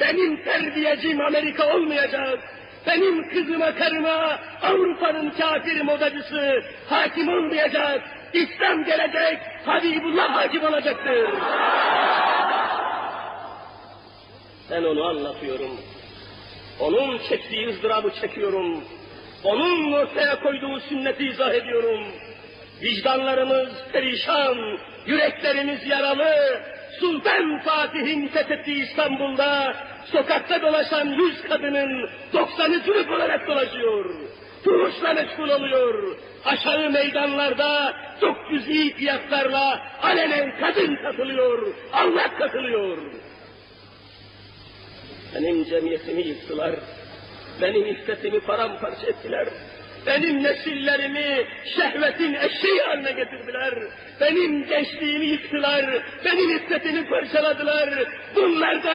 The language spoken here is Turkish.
Benim terbiyecim Amerika olmayacak. Benim kızıma karıma Avrupa'nın kafir modacısı hakim olmayacak. İslam gelecek, Habibullah hakim olacaktır. Ben onu anlatıyorum. Onun çektiği ızdırabı çekiyorum. Onun ortaya koyduğu sünneti izah ediyorum. Vicdanlarımız perişan, yüreklerimiz yaralı. Sultan Fatih'in fethettiği İstanbul'da sokakta dolaşan yüz kadının doksanı Türk olarak dolaşıyor. Fuhuşla meşgul oluyor. Aşağı meydanlarda çok cüz'i fiyatlarla alenen kadın katılıyor, Allah katılıyor. Benim cemiyetimi yıktılar. Benim iffetimi paramparça ettiler. Benim nesillerimi şehvetin eşeği haline getirdiler. Benim gençliğimi yıktılar. Benim iffetimi parçaladılar. Bunlardan